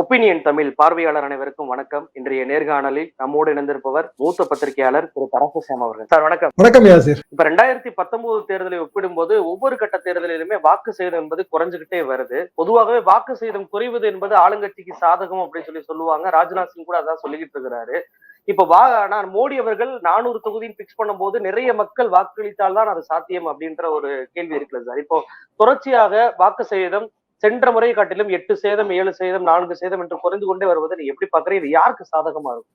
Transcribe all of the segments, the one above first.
Opinion Tamil பார்வையாளர் அனைவருக்கும் வணக்கம். இன்றைய நேர்காணலில் நம்மோடு இணைந்திருப்பவர் மூத்த பத்திரிகையாளர் திரு பரமசிவம் அவர்கள். சார் வணக்கம். வணக்கம் யாசிர். இப்ப ரெண்டாயிரத்தி பத்தொன்பது தேர்தலை ஒப்பிடும்போது ஒவ்வொரு கட்ட தேர்தலிலுமே வாக்கு சதவீதம் என்பது குறைஞ்சுகிட்டே வருது. பொதுவாகவே வாக்கு சதவீதம் குறைவது என்பது ஆளுங்கட்சிக்கு சாதகம் அப்படின்னு சொல்லி சொல்லுவாங்க. ராஜ்நாத் சிங் கூட அதான் சொல்லிக்கிட்டு இருக்கிறாரு. இப்ப வா நான் மோடி அவர்கள் நானூறு தொகுதின்னு பிக்ஸ் பண்ணும்போது நிறைய மக்கள் வாக்களித்தால் தான் அது சாத்தியம் அப்படின்ற ஒரு கேள்வி இருக்குல்ல சார். இப்போ தொடர்ச்சியாக வாக்கு சதவீதம் சென்ற முறை காட்டிலும் எட்டு சேதம் ஏழு சேதம் நான்கு சேதம் என்று குறைந்து கொண்டே வருவதை நீ எப்படி பாக்குறீங்க இது யாருக்கு சாதகமா இருக்கும்?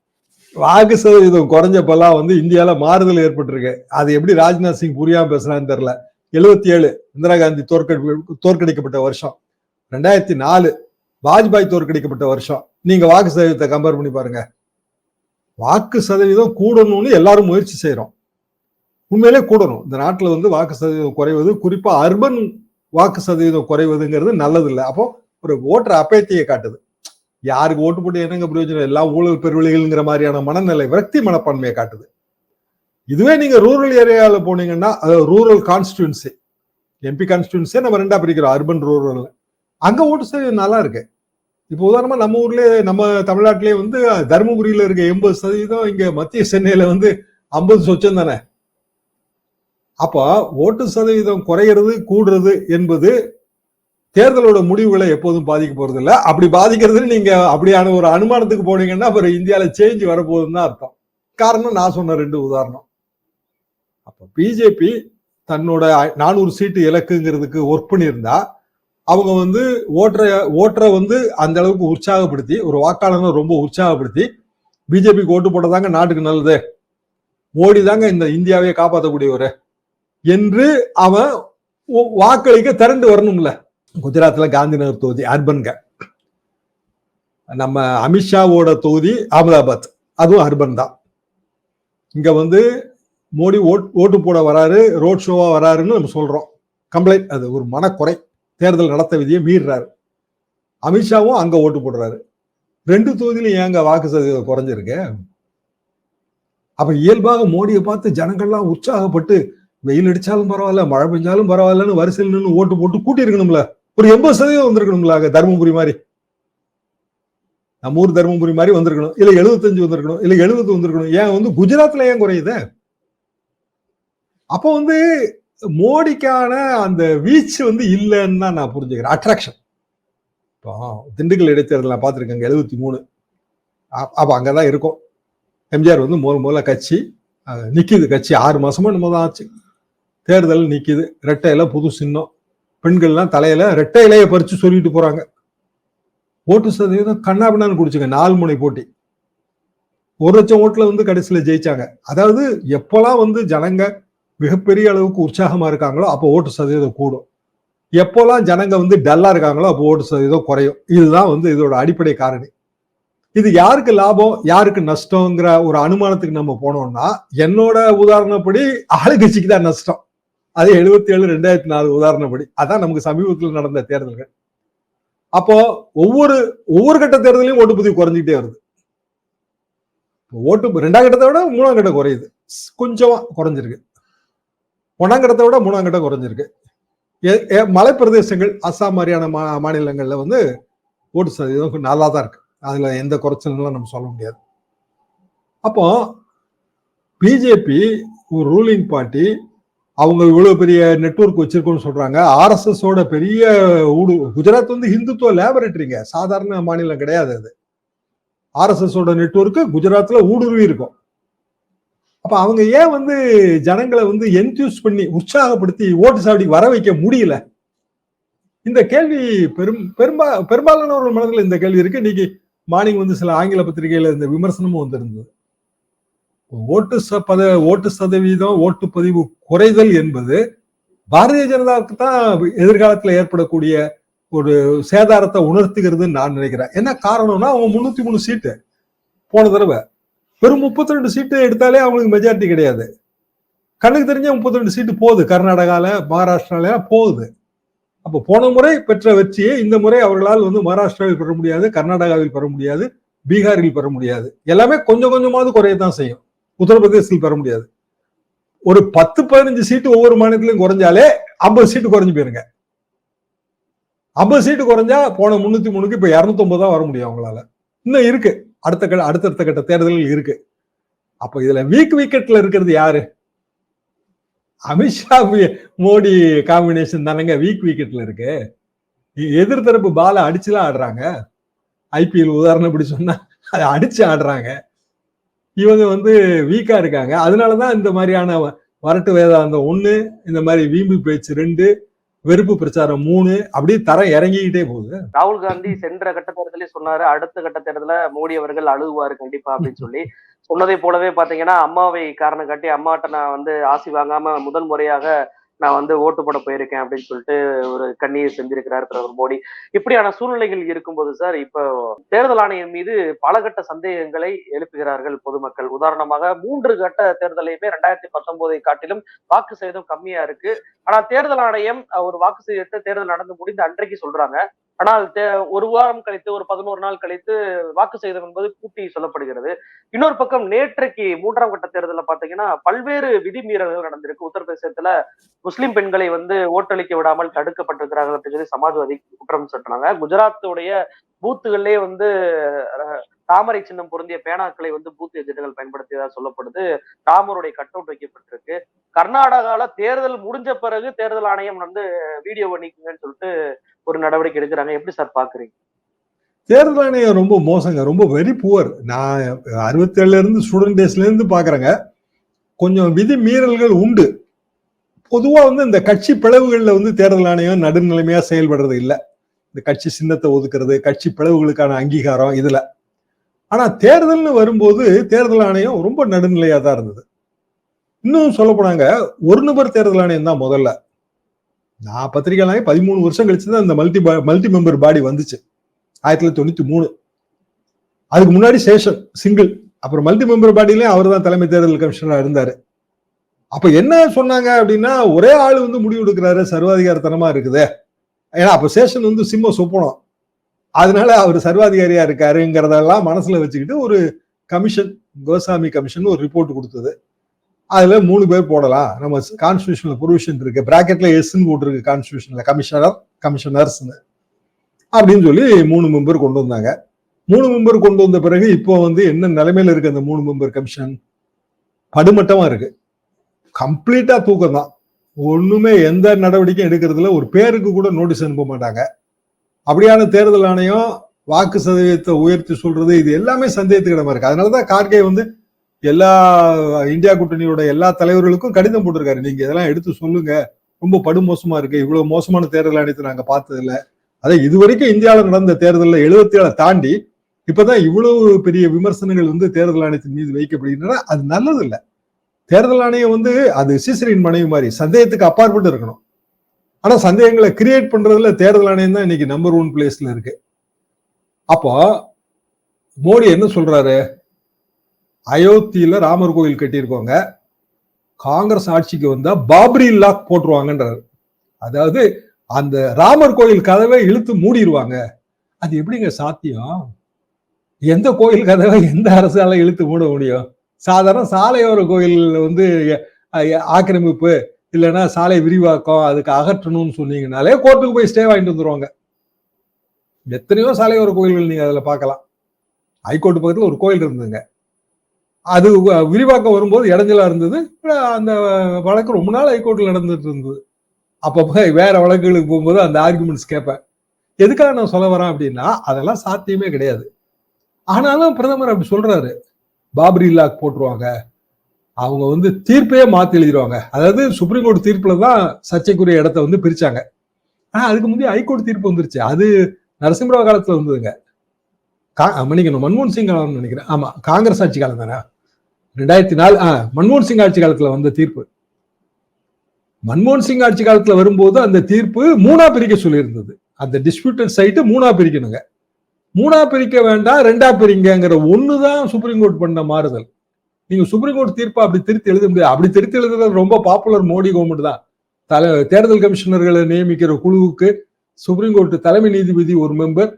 வாக்கு சதவீதம் குறைஞ்சப்பெல்லாம் வந்து இந்தியால மாறுதல் ஏற்பட்டிருக்கு. அது எப்படி ராஜ்நாத் சிங் புரியாம பேசுறான்னு தெரியல. எழுபத்தி ஏழு இந்திரா காந்தி தோற்கடி தோற்கடிக்கப்பட்ட வருஷம். ரெண்டாயிரத்தி நாலு வாஜ்பாய் தோற்கடிக்கப்பட்ட வருஷம். நீங்க வாக்கு சதவீதத்தை கம்பேர் பண்ணி பாருங்க. வாக்கு சதவீதம் கூடணும்னு எல்லாரும் முயற்சி செய்யறோம் உண்மையிலே கூடணும். இந்த நாட்டுல வந்து வாக்கு சதவீதம் குறைவது குறிப்பா அர்பன் வாக்கு சதவீதம் குறைவதுங்கிறது நல்லதில்லை. அப்போ ஒரு ஓட்டர் அப்பேத்தையை காட்டுது. யாருக்கு ஓட்டு போட்டு என்னங்க பிரயோஜனம்? எல்லாம் ஊழல் பெருவழிகள்ங்கிற மாதிரியான மனநிலை விரக்தி மனப்பான்மையை காட்டுது. இதுவே நீங்க ரூரல் ஏரியாவில் போனீங்கன்னா அதாவது ரூரல் கான்ஸ்டியூன்சி எம்பி கான்ஸ்டியூன்சியை நம்ம ரெண்டா பிரிக்கிறோம் அர்பன் ரூரல் அங்க ஓட்டு சதவீதம் நல்லா இருக்கு. இப்போ உதாரணமா நம்ம ஊர்லயே நம்ம தமிழ்நாட்டிலேயே வந்து தருமபுரியில இருக்க எண்பது சதவீதம் இங்க மத்திய சென்னையில வந்து ஐம்பது சொச்சம் தானே? அப்போ ஓட்டு சதவீதம் குறையிறது கூடுறது என்பது தேர்தலோட முடிவுகளை எப்போதும் பாதிக்க போறது இல்ல அப்படி பாதிக்கிறது நீங்க அப்படியான ஒரு அனுமானத்துக்கு போனீங்கன்னா அப்புறம் இந்தியாவில சேஞ்ச் வரப்போகுதுன்னு தான் அர்த்தம். காரணம் நான் சொன்ன ரெண்டு உதாரணம். அப்ப பிஜேபி தன்னோட நானூறு சீட்டு இலக்குங்கிறதுக்கு ஒர்க் பண்ணியிருந்தா அவங்க வந்து ஓட்டரை ஓட்டரை வந்து அந்த அளவுக்கு உற்சாகப்படுத்தி ஒரு வாக்காளரை ரொம்ப உற்சாகப்படுத்தி பிஜேபிக்கு ஓட்டு போட்டதாங்க நாட்டுக்கு நல்லது. மோடி தாங்க இந்த இந்தியாவையே காப்பாற்றக்கூடியவர் என்று அவன் வாக்களிக்க திரண்டு வரணும்ல. குஜராத்ல காந்திநகர் தொகுதி அர்பன்க. நம்ம அமித்ஷாவோட தொகுதி அகமதாபாத் அதுவும் அர்பன் தான். இங்க வந்து மோடி ஓட் ஓட்டு போட வராரு ரோட் ஷோவா வராருன்னு நம்ம சொல்றோம். கம்ப்ளைண்ட் அது ஒரு மனக்குறை. தேர்தல் நடத்த விதியை மீறுறாரு. அமித்ஷாவும் அங்க ஓட்டு போடுறாரு. ரெண்டு தொகுதியிலும் ஏங்க வாக்கு சதவீதம் குறைஞ்சிருக்கு? அப்ப இயல்பாக மோடியை பார்த்து ஜனங்கள்லாம் உற்சாகப்பட்டு வெயில் அடிச்சாலும் பரவாயில்ல மழை பெஞ்சாலும் பரவாயில்லன்னு வரிசையில் நின்று ஓட்டு போட்டு கூட்டி இருக்கணும்ல ஒரு எண்பது சதவீதம் வந்திருக்கணும்ல தருமபுரி மாதிரி. நம்ம ஊர் தருமபுரி மாதிரி வந்திருக்கணும். இல்ல எழுபத்தஞ்சு வந்திருக்கணும் இல்ல எழுபது வந்திருக்கணும். ஏன் வந்து குஜராத்ல ஏன் குறையுது? அப்போ வந்து மோடிக்கான அந்த வீச்சு வந்து இல்லைன்னு தான் நான் புரிஞ்சுக்கிறேன். அட்ராக்ஷன் இப்போ திண்டுக்கல் இடைத்தேர்தல் நான் பார்த்துருக்கேங்க எழுபத்தி மூணு. அப்போ அங்கதான் இருக்கும். எம்ஜிஆர் வந்து முதல் முதல்ல கட்சி நிற்கிது கட்சி ஆறு மாசமா நம்ம தான் ஆச்சு. தேர்தல் நிற்கிது ரெட்டையில புது சின்னம். பெண்கள்லாம் தலையில ரெட்டை இலையை பறிச்சு சொல்லிட்டு போறாங்க. ஓட்டு சதவீதம் கண்ணாபின்னான்னு குடிச்சுங்க. நாலு முனை போட்டி. ஒரு லட்சம் ஓட்டுல வந்து கடைசியில ஜெயிச்சாங்க. அதாவது எப்பெல்லாம் வந்து ஜனங்க மிகப்பெரிய அளவுக்கு உற்சாகமா இருக்காங்களோ அப்போ ஓட்டு சதவீதம் கூடும். எப்போல்லாம் ஜனங்க வந்து டல்லா இருக்காங்களோ அப்போ ஓட்டு சதவீதம் குறையும். இதுதான் வந்து இதோட அடிப்படை காரணி. இது யாருக்கு லாபம் யாருக்கு நஷ்டங்கிற ஒரு அனுமானத்துக்கு நம்ம போனோம்னா என்னோட உதாரணப்படி ஆளுங்கட்சிக்கு தான் நஷ்டம். அது எழுபத்தி ஏழு ரெண்டாயிரத்தி நாலு உதாரணப்படி. அதான் நமக்கு சமீபத்தில் நடந்த தேர்தல்கள். அப்போ ஒவ்வொரு ஒவ்வொரு கட்ட தேர்தலையும் ஓட்டு பதிவு குறைஞ்சிக்கிட்டே வருது. ஓட்டு ரெண்டாம் கட்டத்தை விட மூணாம் கட்டம் குறையுது. கொஞ்சமா குறைஞ்சிருக்கு. ஒன்றாம் கட்டத்தை விட மூணாம் கட்டம் குறைஞ்சிருக்கு. மலைப்பிரதேசங்கள் அஸ்ஸாம் மாதிரியான மா மாநிலங்களில் வந்து ஓட்டு சதவீதம் நல்லா தான் இருக்கு. அதில் எந்த குறைச்சலும் நம்ம சொல்ல முடியாது. அப்போ பிஜேபி ஒரு ரூலிங் பார்ட்டி அவங்க இவ்வளவு பெரிய நெட்ஒர்க் வச்சிருக்கோம்னு சொல்றாங்க. ஆர்எஸ்எஸோட பெரிய ஊடு குஜராத் வந்து ஹிந்துத்துவ லேபரேட்டரிங்க சாதாரண மாநிலம் கிடையாது அது. ஆர்எஸ்எஸோட ஓட நெட்ஒர்க் குஜராத்ல ஊடுருவி இருக்கும். அப்ப அவங்க ஏன் வந்து ஜனங்களை வந்து என்தியூஸ் பண்ணி உற்சாகப்படுத்தி ஓட்டு சாவடி வர வைக்க முடியல? இந்த கேள்வி பெரும் பெரும்பா பெரும்பாலானவர்கள் மனதில் இந்த கேள்வி இருக்கு. இன்னைக்கு மார்னிங் வந்து சில ஆங்கில பத்திரிகையில இந்த விமர்சனமும் வந்திருந்தது. ஓட்டு பத ஓட்டு சதவீதம் ஓட்டு பதிவு குறைதல் என்பது பாரதிய ஜனதாவுக்கு தான் எதிர்காலத்தில் ஏற்படக்கூடிய ஒரு சேதாரத்தை உணர்த்துகிறதுன்னு நான் நினைக்கிறேன். என்ன காரணம்னா அவங்க முன்னூத்தி மூணு சீட்டு போன தடவை. வெறும் முப்பத்தி ரெண்டு சீட்டு எடுத்தாலே அவங்களுக்கு மெஜாரிட்டி கிடையாது. கண்ணுக்கு தெரிஞ்ச முப்பத்தி ரெண்டு சீட்டு போகுது. கர்நாடகால மகாராஷ்டிரால போகுது. அப்போ போன முறை பெற்ற வெற்றியை இந்த முறை அவர்களால் வந்து மகாராஷ்டிராவில் பெற முடியாது கர்நாடகாவில் பெற முடியாது பீகாரில் பெற முடியாது. எல்லாமே கொஞ்சம் கொஞ்சமாவது குறையத்தான் செய்யும். உத்தரப்பிரதேசத்தில் பெற முடியாது. ஒரு பத்து பதினஞ்சு சீட்டு ஒவ்வொரு மாநிலத்திலும் குறைஞ்சாலே ஐம்பது சீட்டு குறைஞ்சு போயிருங்க. ஐம்பது சீட்டு குறைஞ்சா போன முன்னூத்தி மூணுக்கு இப்ப இரநூத்தொம்பது தான் வர முடியும் அவங்களால. இன்னும் இருக்கு. அடுத்த கட்ட அடுத்தடுத்த கட்ட தேர்தல்கள் இருக்கு. அப்ப இதுல வீக் விக்கெட்ல இருக்கிறது யாரு? அமித்ஷா மோடி காம்பினேஷன் தானங்க வீக் விக்கெட்ல இருக்கு. எதிர்த்தரப்பு பால அடிச்சுலாம் ஆடுறாங்க. ஐபிஎல் உதாரணம் இப்படி சொன்னா அதை அடிச்சு ஆடுறாங்க. இவங்க வந்து வீக்கா இருக்காங்க. அதனாலதான் இந்த மாதிரியான வரட்டு வேதாந்தம் ஒண்ணு இந்த மாதிரி வீம்பு பேச்சு ரெண்டு வெறுப்பு பிரச்சாரம் மூணு அப்படியே தரம் இறங்கிக்கிட்டே போகுது. ராகுல் காந்தி சென்ற கட்ட தேர்தலே சொன்னாரு. அடுத்த கட்ட தேர்தல மோடி அவர்கள் அழுகுவாரு கண்டிப்பா அப்படின்னு சொல்லி. சொன்னதை போலவே பாத்தீங்கன்னா அம்மாவை காரணம் காட்டி அம்மாட்ட நான் வந்து ஆசி வாங்காம முதல் முறையாக நான் வந்து ஓட்டு போட போயிருக்கேன் அப்படின்னு சொல்லிட்டு ஒரு கண்ணீர் செஞ்சிருக்கிறார் பிரதமர் மோடி இப்படியான சூழ்நிலைகள் இருக்கும்போது சார் இப்போ தேர்தல் ஆணையம் மீது பல கட்ட சந்தேகங்களை எழுப்புகிறார்கள் பொதுமக்கள். உதாரணமாக மூன்று கட்ட தேர்தலையுமே ரெண்டாயிரத்தி பத்தொன்பதை காட்டிலும் வாக்கு சேதம் கம்மியா இருக்கு. ஆனா தேர்தல் ஆணையம் ஒரு வாக்கு செய்து தேர்தல் நடந்து முடிந்து அன்றைக்கு சொல்றாங்க. ஆனால் ஒரு வாரம் கழித்து ஒரு பதினோரு நாள் கழித்து வாக்கு செய்தம் என்பது கூட்டி சொல்லப்படுகிறது. இன்னொரு பக்கம் நேற்றைக்கு மூன்றாம் கட்ட தேர்தலில் பாத்தீங்கன்னா பல்வேறு விதிமீறல்கள் நடந்திருக்கு. உத்தரப்பிரதேசத்துல முஸ்லிம் பெண்களை வந்து ஓட்டளிக்க விடாமல் தடுக்கப்பட்டிருக்கிறார்கள் அப்படின்னு சொல்லி சமாஜ்வாதி குற்றம் சாட்டினாங்க. குஜராத்துடைய பூத்துகள்லேயே வந்து தாமரை சின்னம் பொருந்திய பேனாக்களை வந்து பூத்து ஏஜென்ட்கள் பயன்படுத்தியதா சொல்லப்படுது. தாமருடைய கட் அவுட் வைக்கப்பட்டிருக்கு. கர்நாடகால தேர்தல் முடிஞ்ச பிறகு தேர்தல் ஆணையம் வந்து வீடியோ பண்ணிக்கோங்கன்னு சொல்லிட்டு ஒரு நடவடிக்கை எடுக்கிறாங்க. எப்படி சார் பாக்குறீங்க? தேர்தல் ஆணையம் ரொம்ப மோசங்க ரொம்ப வெரி புவர் நான் அறுபத்தேழுல இருந்து ஸ்டூடெண்ட் டேஸ்ல இருந்து பாக்குறேங்க. கொஞ்சம் விதி மீறல்கள் உண்டு. பொதுவா வந்து இந்த கட்சி பிளவுகளில் வந்து தேர்தல் ஆணையம் நடுநிலைமையா செயல்படுறது இல்லை. இந்த கட்சி சின்னத்தை ஒதுக்குறது கட்சி பிளவுகளுக்கான அங்கீகாரம் இதுல. ஆனா தேர்தல்னு வரும்போது தேர்தல் ஆணையம் ரொம்ப நடுநிலையா தான் இருந்தது. இன்னும் சொல்ல போனாங்க ஒரு நபர் தேர்தல் ஆணையம் தான் முதல்ல. நான் பத்திரிகை பதிமூணு வருஷம் கழிச்சு தான் இந்த மல்டி மல்டி மெம்பர் பாடி வந்துச்சு. ஆயிரத்தி தொள்ளாயிரத்தி தொண்ணூத்தி மூணு. அதுக்கு முன்னாடி சேஷன் சிங்கிள் அப்புறம் மல்டி மெம்பர் பாடியிலேயே அவர் தான் தலைமை தேர்தல் கமிஷனராக இருந்தார். அப்போ என்ன சொன்னாங்க அப்படின்னா ஒரே ஆள் வந்து முடிவு எடுக்கிறாரு சர்வாதிகாரத்தனமாக இருக்குது. ஏன்னா அப்போ சேஷன் வந்து சிம்ம சொப்பனம். அதனால அவர் சர்வாதிகாரியா இருக்காருங்கிறதெல்லாம் மனசுல வச்சுக்கிட்டு ஒரு கமிஷன் கோசாமி கமிஷன் ஒரு ரிப்போர்ட் கொடுத்தது. அதுல மூணு பேர் போடலாம். நம்ம கான்ஸ்டியூஷன்ல ப்ரொவிஷன் இருக்கு. பிராக்கெட்ல எஸ்ன்னு போட்டிருக்கு கான்ஸ்டியூஷன்ல கமிஷனர் கமிஷனர்ஸ்னு அப்படின்னு சொல்லி மூணு மெம்பர் கொண்டு வந்தாங்க. மூணு மெம்பர் கொண்டு வந்த பிறகு இப்போ வந்து என்ன நிலைமையில இருக்கு அந்த மூணு மெம்பர் கமிஷன் படுமட்டமா இருக்கு. கம்ப்ளீட்டா தூக்கம் தான் ஒண்ணுமே எந்த நடவடிக்கையும் எடுக்கிறதுல ஒரு பேருக்கு கூட நோட்டீஸ் அனுப்ப மாட்டாங்க. அப்படியான தேர்தல் ஆணையம் வாக்கு சதவீதத்தை உயர்த்தி சொல்றது இது எல்லாமே சந்தேகத்துக்கிடமா இருக்கு. அதனாலதான் கார்கே வந்து எல்லா இந்தியா கூட்டணியோட எல்லா தலைவர்களுக்கும் கடிதம் போட்டிருக்காரு. நீங்க இதெல்லாம் எடுத்து சொல்லுங்க. ரொம்ப படுமோசமா இருக்கு. இவ்வளவு மோசமான தேர்தல் ஆணையத்தை நாங்க பார்த்தது அதான் இதுவரைக்கும் இந்தியாவில் நடந்த தேர்தலில் எழுபத்தி ஏழை தாண்டி இப்பதான் இவ்வளவு பெரிய விமர்சனங்கள் வந்து தேர்தல் ஆணையத்தின் மீது வைக்கப்படுகின்றன. அது நல்லது இல்லை தேர்தல் ஆணையம் வந்து அது சீசரின் மனைவி மாதிரி சந்தேகத்துக்கு அப்பாற்பட்டு இருக்கணும். ஆனா சந்தேகங்களை கிரியேட் பண்றதுல தேர்தல் ஆணையம் தான் இன்னைக்கு நம்பர் ஒன் பிளேஸ்ல இருக்கு. அப்போ மோடி என்ன சொல்றாரு? அயோத்தியில ராமர் கோயில் கட்டியிருக்கோங்க காங்கிரஸ் ஆட்சிக்கு வந்தா பாப்ரி லாக் போட்டுருவாங்கன்றாரு. அதாவது அந்த ராமர் கோயில் கதவை இழுத்து மூடிடுவாங்க அது எப்படிங்க சாத்தியம்? எந்த கோயில் கதவை எந்த அரசால இழுத்து மூட முடியும்? சாதாரண சாலையோர கோயில் வந்து ஆக்கிரமிப்பு இல்லைன்னா சாலை விரிவாக்கம் அதுக்கு அகற்றணும்னு சொன்னீங்கனாலே கோர்ட்டுக்கு போய் ஸ்டே வாங்கிட்டு வந்துருவாங்க. எத்தனையோ சாலையோர கோயில்கள் நீங்க அதில் பார்க்கலாம். ஹைகோர்ட் பக்கத்தில் ஒரு கோயில் இருந்ததுங்க. அது விரிவாக்கம் வரும்போது இடைஞ்சலா இருந்தது. அந்த வழக்கு ரொம்ப நாள் ஹைகோர்ட்ல நடந்துட்டு இருந்தது. அப்பப்போ போய் வேற வழக்குகளுக்கு போகும்போது அந்த ஆர்குமெண்ட்ஸ் கேட்பேன். எதுக்காக நான் சொல்ல வரேன் அப்படின்னா அதெல்லாம் சாத்தியமே கிடையாது. ஆனாலும் பிரதமர் அப்படி சொல்றாரு. பாபரி லாக் போட்டுருவாங்க. அவங்க வந்து தீர்ப்பையே மாத்தி எழுதிடுவாங்க. அதாவது சுப்ரீம் கோர்ட் தீர்ப்புல தான் சர்ச்சைக்குரிய இடத்த வந்து பிரிச்சாங்க. ஆனா அதுக்கு முந்தைய ஹைகோர்ட் தீர்ப்பு வந்துருச்சு. அது நரசிம்மராவ் காலத்துல வந்ததுங்க. கா- மன்னிக்கணும். மன்மோகன் சிங் காலம்னு நினைக்கிறேன். ஆமா காங்கிரஸ் ஆட்சி காலம் தானே? ரெண்டாயிரத்தி நாலு ஆ மன்மோகன் சிங் ஆட்சி காலத்துல வந்த தீர்ப்பு. மன்மோகன் சிங் ஆட்சி காலத்துல வரும்போது அந்த தீர்ப்பு மூணா பிரிக்க சொல்லியிருந்தது. அந்த டிஸ்பியூட்டட் சைட்டு மூணா பிரிக்கணுங்க. மூணா பிரிக்க வேண்டாம் ரெண்டா பிரிங்கங்கிற ஒண்ணுதான் சுப்ரீம் கோர்ட் பண்ண மாறுதல். நீங்க சுப்ரீம் கோர்ட் தீர்ப்பை அப்படி திருத்தி எழுத முடியாது. அப்படி திருத்தி எழுதுறது ரொம்ப பாப்புலர் மோடி கவர்மெண்ட் தான். தலை தேர்தல் கமிஷனர்களை நியமிக்கிற குழுவுக்கு சுப்ரீம் கோர்ட் தலைமை நீதிபதி ஒரு மெம்பர்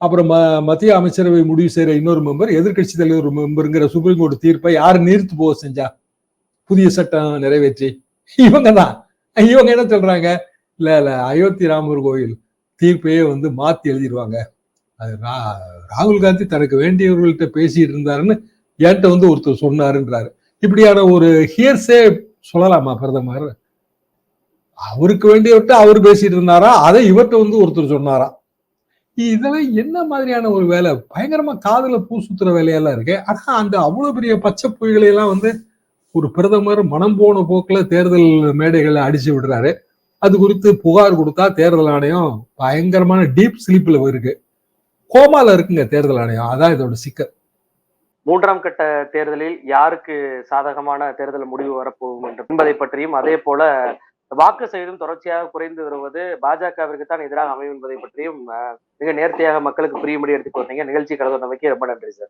அப்புறம் ம- மத்திய அமைச்சரவை முடிவு செய்யற இன்னொரு மெம்பர் எதிர்க்கட்சி தலைவர் ஒரு மெம்பருங்கிற சுப்ரீம் கோர்ட் தீர்ப்பை யார் நிறுத்து போக செஞ்சா? புதிய சட்டம் நிறைவேற்றி. இவங்க தான். இவங்க என்ன சொல்றாங்க? இல்ல இல்ல அயோத்தி ராமர் கோயில் தீர்ப்பையே வந்து மாத்தி எழுதிடுவாங்க அது ராகுல் காந்தி தனக்கு வேண்டியவர்கள்ட்ட பேசிட்டு இருந்தாருன்னு என்கிட்ட வந்து ஒருத்தர் சொன்னாருன்றாரு. இப்படியான ஒரு ஹியர்ஸே சொல்லலாமா பிரதமர்? அவருக்கு வேண்டியவர்கிட்ட அவர் பேசிட்டு இருந்தாரா? அதை இவர்கிட்ட வந்து ஒருத்தர் சொன்னாரா? இதெல்லாம் என்ன மாதிரியான ஒரு வேலை? பயங்கரமா காதுல பூ சுத்துற வேலையெல்லாம் இருக்கு. ஆனா அந்த அவ்வளவு பெரிய பச்சை புயல்களை எல்லாம் வந்து ஒரு பிரதமர் மனம் போன போக்குல தேர்தல் மேடைகளை அடிச்சு விடுறாரு. அது குறித்து புகார் கொடுத்தா தேர்தல் ஆணையம் பயங்கரமான டீப் ஸ்லீப்ல இருக்கு கோமால இருக்குங்க தேர்தல் ஆணையம். அதான் இதோட சிக்கல். மூன்றாம் கட்ட தேர்தலில் யாருக்கு சாதகமான தேர்தல் முடிவு வரப்போகும் என்று- என்பதை பற்றியும் அதே போல வாக்கு சதவீதம் தொடர்ச்சியாக குறைந்து வருவது பாஜகவிற்கு தான் எதிராக அமையும் என்பதை பற்றியும் மிக நேர்த்தியாக மக்களுக்கு புரியும்படி எடுத்துக் கொண்டீங்க. நிகழ்ச்சி கலந்து நமக்கு ரொம்ப நன்றி சார்.